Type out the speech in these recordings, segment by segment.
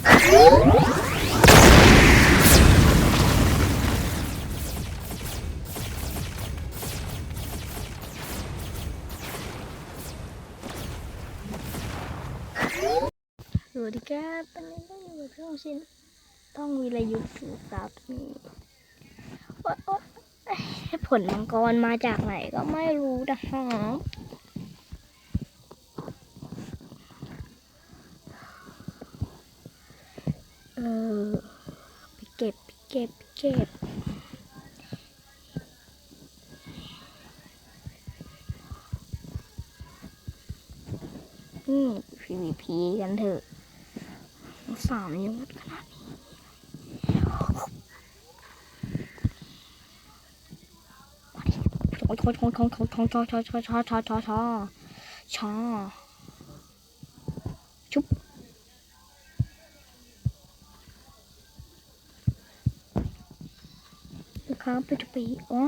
สวัสดีครับตอนนี้ก็อยู่กับช่องชินต้องวีรยุทธ์สุทรัพย์นี่ผลมังกรมาจากไหนก็ไม่รู้นะครับเออไปเก็บไปเก็บไปเก็บอืม PVP กันเถอะสามยศขนาดนี้ชอชอชอชอชอชอชอชอชอชอ นะครับไปจะไปอ๋อ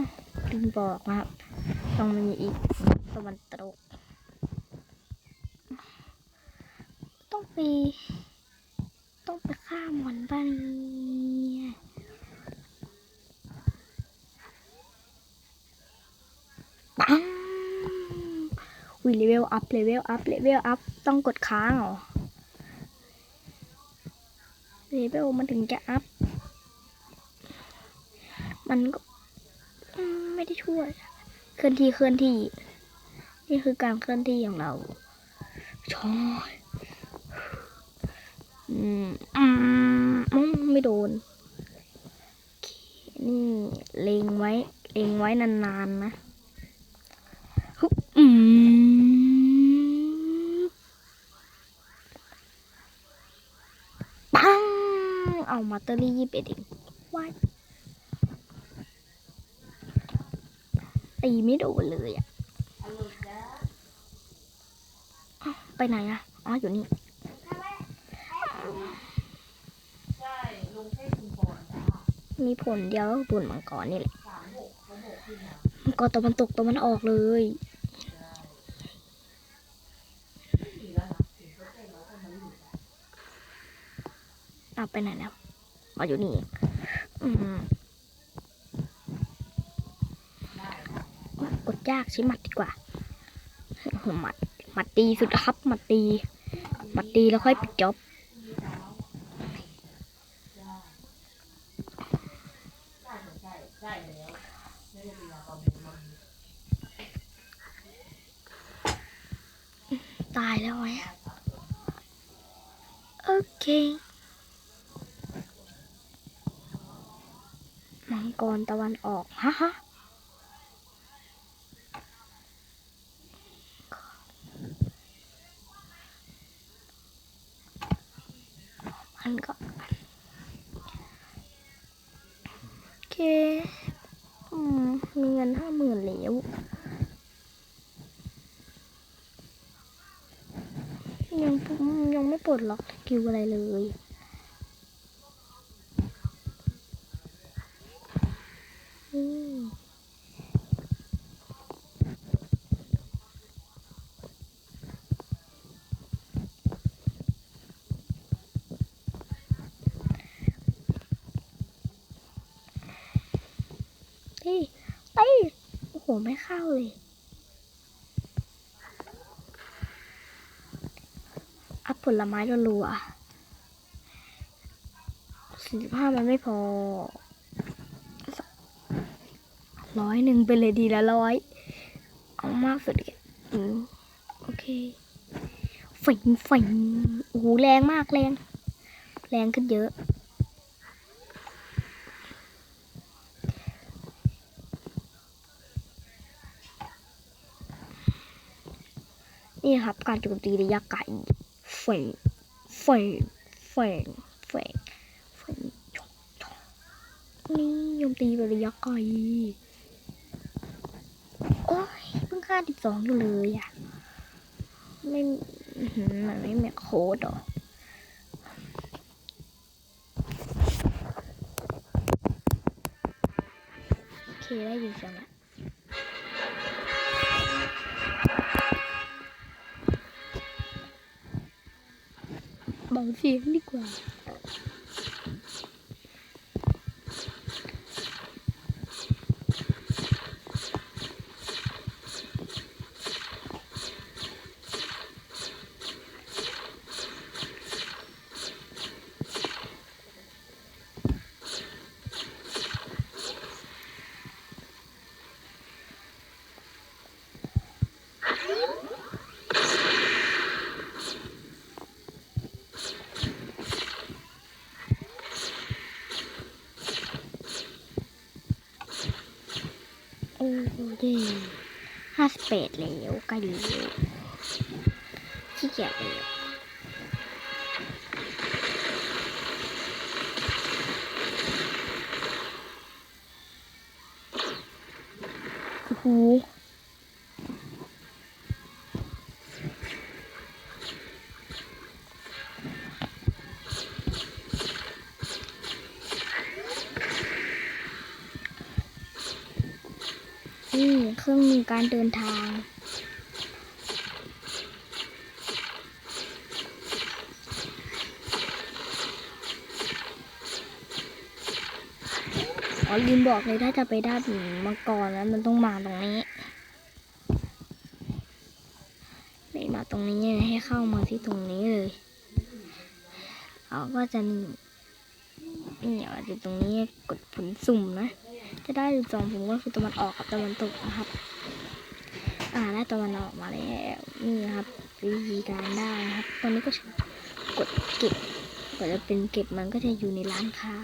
ลืมบอกนะครับต้องมีอีกตะวันตกต้องไป ต้องไปฆ่ามันบ้างเนี่ยปังวิเลเวลอัพเลเวลอัพเลเวลอัพต้องกดค้างเหรอเลเวลมันถึงจะอัพ มันก็ไม่ได้ช่วย เคลื่อนที่เคลื่อนที่ นี่คือการเคลื่อนที่ของเราชอยอืมอืมอืมไม่โดน นี่เล็งไว้ เล็งไว้นานๆนะฮึอืมปัง เอามาเตอรี่ยี่สิบเอ็ดเอง ตีไม่โดนเลยอะไปไหนอะอ๋อ อยู่นี่มีผลเดียวบุญมังกรนี่แหละมังกรตัวมันตกตัวมันออกเลยเอาไปไหนแล้วอ๋ออยู่นี่อืม ยากใช้หมัดดีกว่าหมัดหมัดตีสุดครับหมัดตีหมัดตีแล้วค่อยปิดจ็อบตายแล้วไหมโอเคมังกรตะวันออก ฮะฮะมันก็ โอเค อืม มีเงินห้าหมื่นแล้ว ยังยังไม่ปลดล็อกสกิลอะไรเลยเฮ้ยเอ้ยโอ้โห ไม่เข้าเลย อัพ ผลไม้รัวๆสี่สิบห้ามันไม่พอร้อยหนึ่งไปเลยดีละร้อย เอามากสุดอืมโอเคฟิงฟิงโอ้โหแรงมากแรง แรงขึ้นเยอะ นี่ครับการโจมตีระยะไกล เฟงเฟงเฟงเฟงเฟงชกนี่โจมตีไประยะไกลโอ้ยเพิ่งค่าสิบสองอยู่เลยอะ ไม่มันไม่มีโค้ดหรอโอเคได้ยินเสียงล้ว Bộ phim. สิบแปดแล้วใกล้แล้วขี้เกียจแล้วโอ้โห เครื่องการเดินทาง อ๋อลืมบอกเลยถ้าจะไปด้านมังกรแล้วมันต้องมาตรงนี้ ไม่มาตรงนี้เลยให้เข้ามาที่ตรงนี้เลยเราก็จะนี่นี่อาจจะตรงนี้กดผลสุ่มนะ จะได้สองผลก็คือตะวันออกกับตะวันตกนะครับ อ่าได้ตัวันออกมาแล้วนี่ครับ วิธีการได้ครับ ตอนนี้ก็กดเก็บกว่าจะเป็นเก็บมันก็จะอยู่ในร้านค้า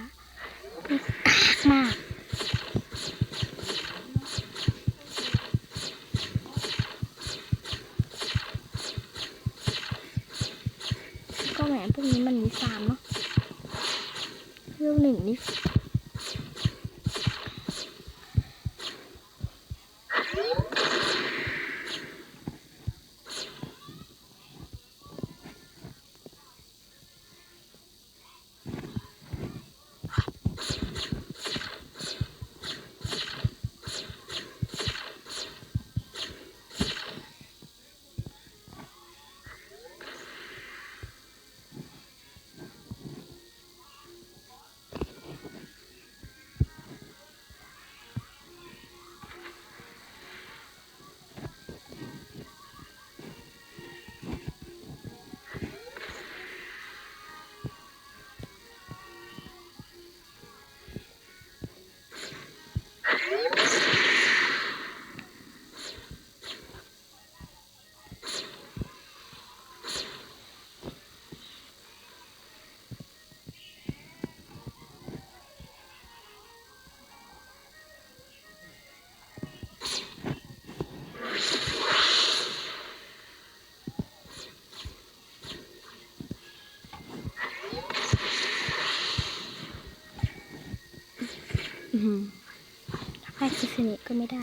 ถ้าไปคิสเนก็ไม่ได้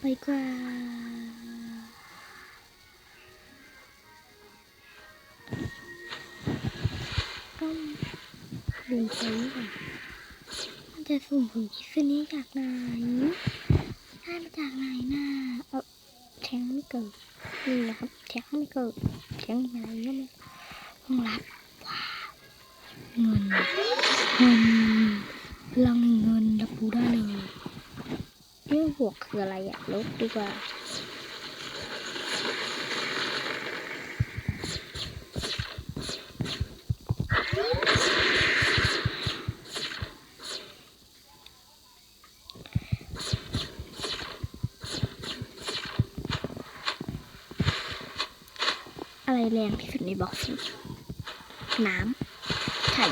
ไปกว่าก็ลืมใช้นี่ก่อนมันจะสุ่มผลคิสเนจากไหนได้มาจากไหนน่ะเออแทงไม่เกิดนี่นะครับแทงไม่เกิดแทงอะไรก็ไม่ต้องรับว้าเงินเงินพลังแห่งเงินรับรู้ได้เลย เรื่องบวกคืออะไรอะลบดีกว่า อะไรแรงที่สุดในบ็อกซ์น้ำไข่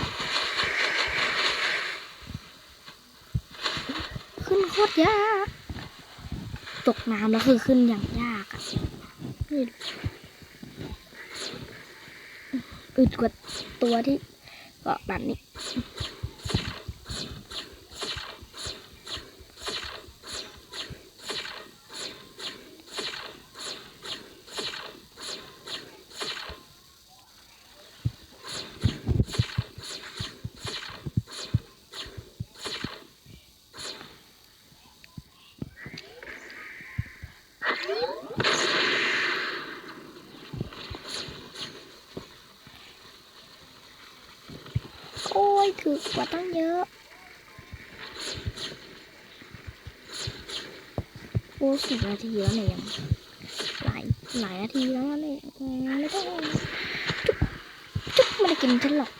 ขึ้นโคตรยาก ตกน้ำแล้วคือขึ้นอย่างยากอะนี่อึดกว่าตัวที่เกาะแบบนี้ โอ้ยถือ กว่าตั้งเยอะโอ้สิบนาทีแล้วเนี่ยยังหลายหลายนาทีแล้วนะเนี่ยไม่ต้องจุ๊บจุ๊บไม่ได้กินฉันหรอก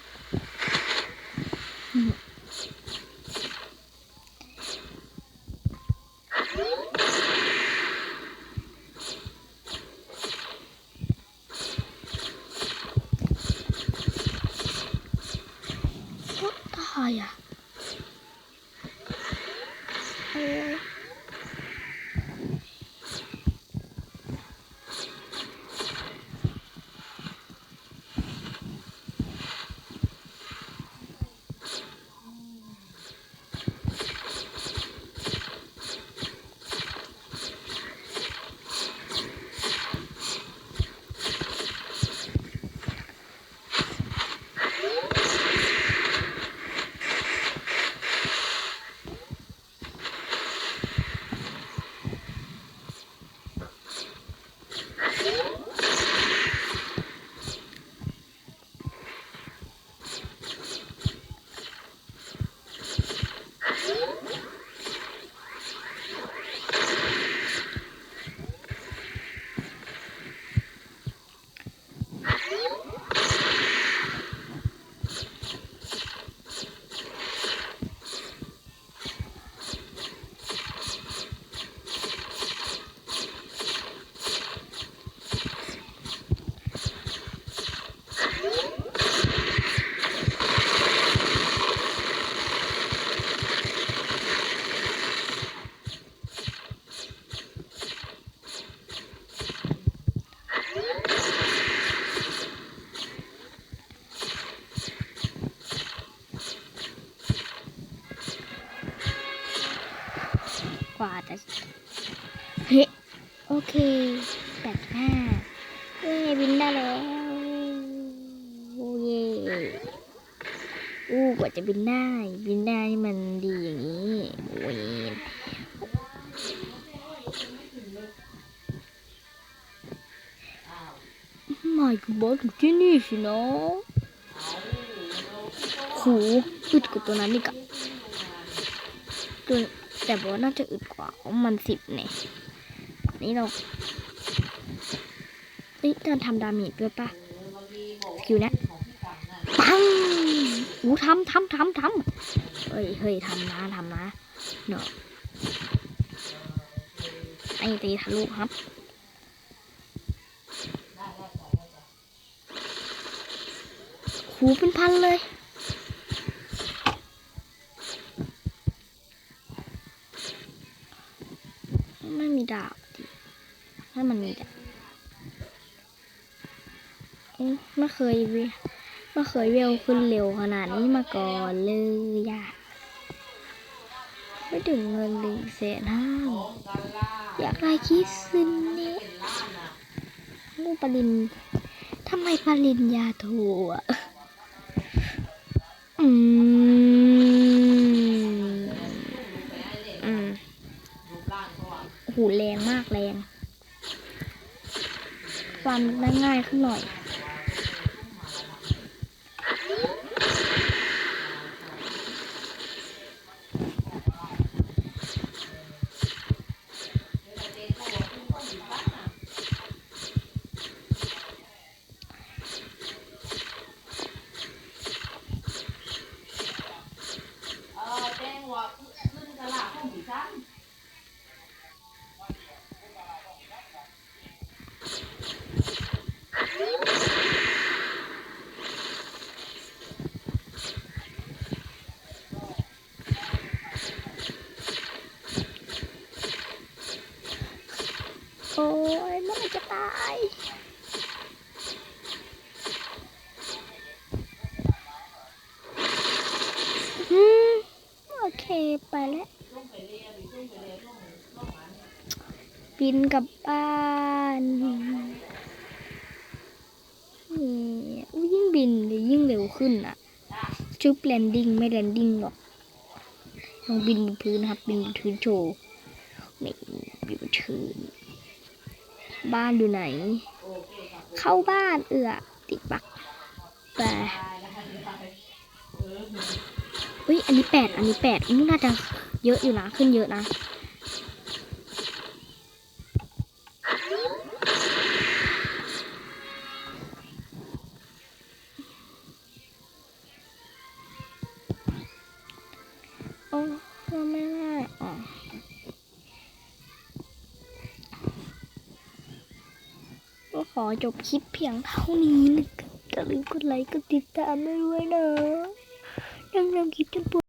โอแปดห้าเย้บินได้แล้วโอ้ยอู้กว่าจะบินได้ บินได้มันดีอย่างนี้โอ้ยอ้าวไม่กูบอกถึงที่นี่สินะเอาโหอึดกว่าตัวนั้นอีกอะตัวแต่บอกว่าน่าจะอึดกว่ามันสิบเนี่ย นี่เราเฮ้ยเรทำดาเมจด้วยปะคิวนะของพี่ตังน่ะปังอู้ทำทำทำทำเฮ้ยเฮ้ยทำนะทำนะเนาะไอตีทะลุครับหูเป็นพันเลยไม่มีดาบ ถ้ามันมีอืมไม่เคยเวไม่เคยเวลขึ้นเร็วขนาดนี้มาก่อนเลยอะไม่ถึงเงินหนึ่งแสนห้าอยากได้คิดซึนนี่เป็นล้านน่ะลูกปรินทำไมปริญญาโทอะอืมอืมหูแรงมากแรง ฟันได้ง่ายขึ้นหน่อย บินกลับบ้านนี่อุ๊ยยิ่งบินเลยยิ่งเร็วขึ้นอะ ชุบแลนดิ้งไม่แลนดิ้งหรอกลองบินบนพื้นครับบินบนพื้นโชว์นี่บินบนพื้นบ้านอยู่ไหน เข้าบ้านเอือติดปักแต่เออเฮ้ยอันนี้แปดอันนี้แปดอู้น่าจะ เยอะอยู่นะ ขึ้นเยอะนะโอ้ยังไม่ได้อ๋อก็ขอจบคลิปเพียงเท่านี้นะครับอย่าลืมกดไลค์กดติดตามด้วยนะยังทำคลิปจนปวด